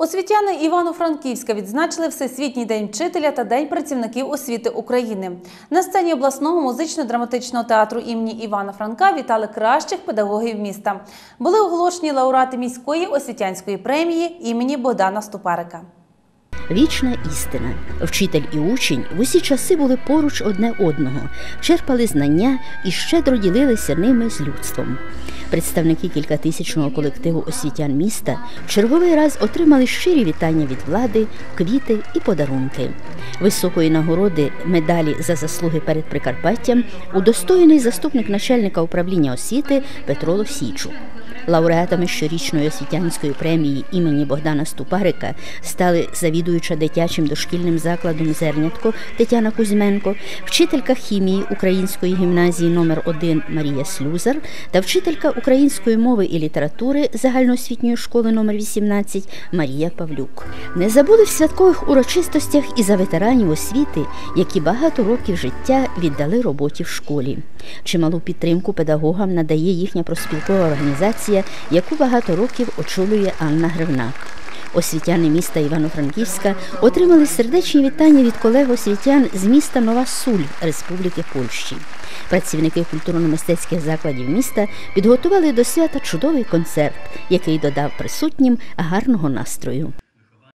Освітяни Івано-Франківська відзначили Всесвітній день вчителя та День працівників освіти України. На сцені обласного музично-драматичного театру імені Івана Франка вітали кращих педагогів міста. Були оголошені лауреати міської освітянської премії імені Богдана Ступарика. Вічна істина. Вчитель і учень в усі часи були поруч одне одного, черпали знання і щедро ділилися ними з людством. Представники кількатисячного колективу освітян міста в черговий раз отримали щирі вітання від влади, квіти і подарунки. Високої нагороди медалі за заслуги перед Прикарпаттям удостоєний заступник начальника управління освіти Петро Лосійчук. Лауреатами щорічної освітянської премії імені Богдана Ступарика стали завідуюча дитячим дошкільним закладом Зернятко Тетяна Кузьменко, вчителька хімії Української гімназії номер 1 Марія Слюзар та вчителька української мови і літератури загальноосвітньої школи номер 18 Марія Павлюк. Не забули в святкових урочистостях і за ветеранів освіти, які багато років життя віддали роботі в школі. Чималу підтримку педагогам надає їхня проспілкова організація, яку багато років очолює Анна Гривнак. Освітяни міста Івано-Франківська отримали сердечні вітання від колег освітян з міста Нова Суль Республіки Польщі. Працівники культурно-мистецьких закладів міста підготували до свята чудовий концерт, який додав присутнім гарного настрою.